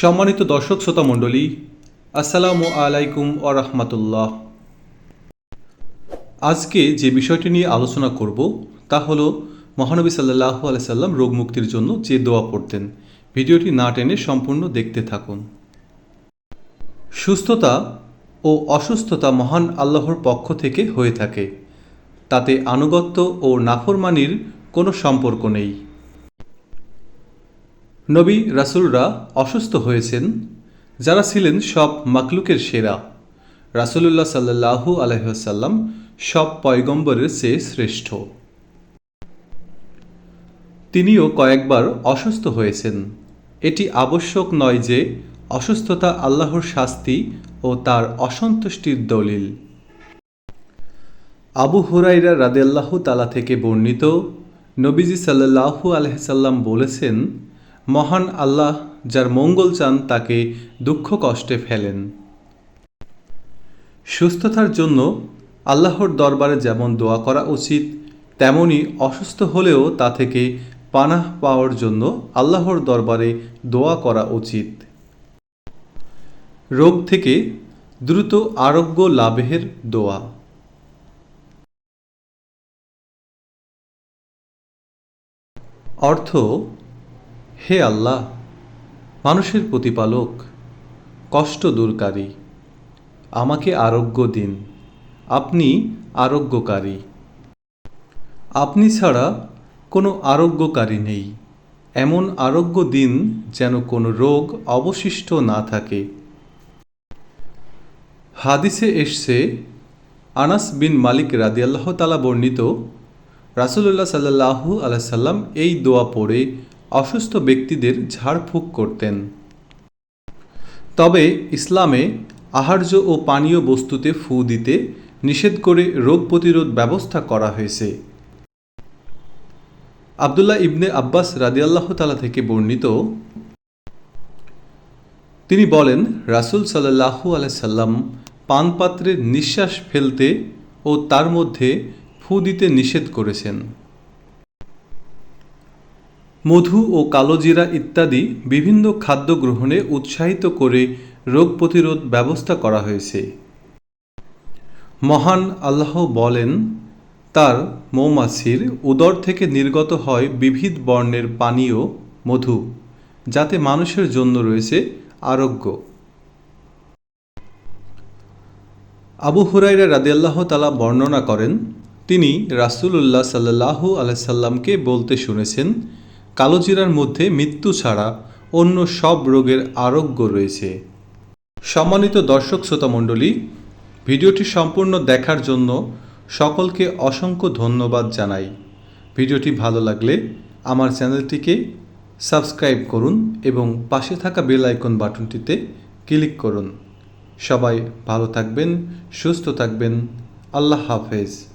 সম্মানিত দর্শক শ্রোতা মণ্ডলী, আসসালামু আলাইকুম ও রহমতুল্লাহ। আজকে যে বিষয়টি নিয়ে আলোচনা করব, তা হলো মহানবী সাল্লাহ আলাইসাল্লাম রোগ মুক্তির জন্য যে দোয়া পড়তেন। ভিডিওটি না টেনে সম্পূর্ণ দেখতে থাকুন। সুস্থতা ও অসুস্থতা মহান আল্লাহর পক্ষ থেকে হয়ে থাকে। তাতে আনুগত্য ও নাফরমানির কোনো সম্পর্ক নেই। নবী রাসুলরা অসুস্থ হয়েছেন, যারা ছিলেন সব মাকলুকের সেরা। রাসুলুল্লাহ সাল্লাহু আলহ্লাম সব পয়গম্বরের চেয়ে শ্রেষ্ঠ। তিনিও কয়েকবার অসুস্থ হয়েছেন। এটি আবশ্যক নয় যে অসুস্থতা আল্লাহর শাস্তি ও তার অসন্তুষ্টির দলিল। আবু হুরাইরা রাদেল্লাহ তালা থেকে বর্ণিত, নবীজি সাল্লাহু আলহ্লাম বলেছেন মহান আল্লাহ, যার মঙ্গল চান তাকে দুঃখ কষ্টে ফেলেন। সুস্থতার জন্য আল্লাহর দরবারে যেমন দোয়া করা উচিত, তেমনি অসুস্থ হলেও তা থেকে পানাহ পাওয়ার জন্য আল্লাহর দরবারে দোয়া করা উচিত। রোগ থেকে দ্রুত আরোগ্য লাভের দোয়া। অর্থ হে আল্লাহ, মানুষের প্রতিপালক, কষ্ট দূরকারী, আমাকে আরোগ্য দিন, আপনি আরোগ্যকারী। আপনি ছাড়া কোনো আরোগ্যকারী নেই, এমন আরোগ্য দিন যেন কোনো রোগ অবশিষ্ট না থাকে। হাদিসে এসছে, আনাস বিন মালিক রাদিয়াল্লাহ তালা বর্ণিত, রাসুলুল্লাহ সাল্লাহু আলাইসাল্লাম এই দোয়া পড়ে অসুস্থ ব্যক্তিদের ঝাড়ফুঁক করতেন। তবে ইসলামে আহার্য ও পানীয় বস্তুতে ফু দিতে নিষেধ করে রোগ প্রতিরোধ ব্যবস্থা করা হয়েছে। আবদুল্লাহ ইবনে আব্বাস রাদিয়াল্লাহ তালা থেকে বর্ণিত, তিনি বলেন, রাসুল সাল্লাহু আলাইসাল্লাম পানপাত্রের নিঃশ্বাস ফেলতে ও তার মধ্যে ফু দিতে নিষেধ করেছেন। মধু ও কালোজিরা ইত্যাদি বিভিন্ন খাদ্য গ্রহণে উৎসাহিত করে রোগ প্রতিরোধ ব্যবস্থা করা হয়েছে। মহান আল্লাহ বলেন, তার মৌমাছির উদর থেকে নির্গত হয় বিবিধ বর্ণের পানীয় মধু, যাতে মানুষের জন্য রয়েছে আরোগ্য। আবু হুরাইরা রাদিয়াল্লাহ তালা বর্ণনা করেন, তিনি রাসুলুল্লাহ সাল্লাহু আলাইসাল্লামকে বলতে শুনেছেন কালোজিরার মধ্যে মৃত্যু ছাড়া অন্য সব রোগের আরোগ্য রয়েছে। সম্মানিত দর্শক শ্রোতা মণ্ডলী, ভিডিওটি সম্পূর্ণ দেখার জন্য সকলকে অসংখ্য ধন্যবাদ জানাই। ভিডিওটি ভালো লাগলে আমার চ্যানেলটিকে সাবস্ক্রাইব করুন এবং পাশে থাকা বেল আইকন বাটনটিতে ক্লিক করুন। সবাই ভালো থাকবেন, সুস্থ থাকবেন। আল্লাহ হাফেজ।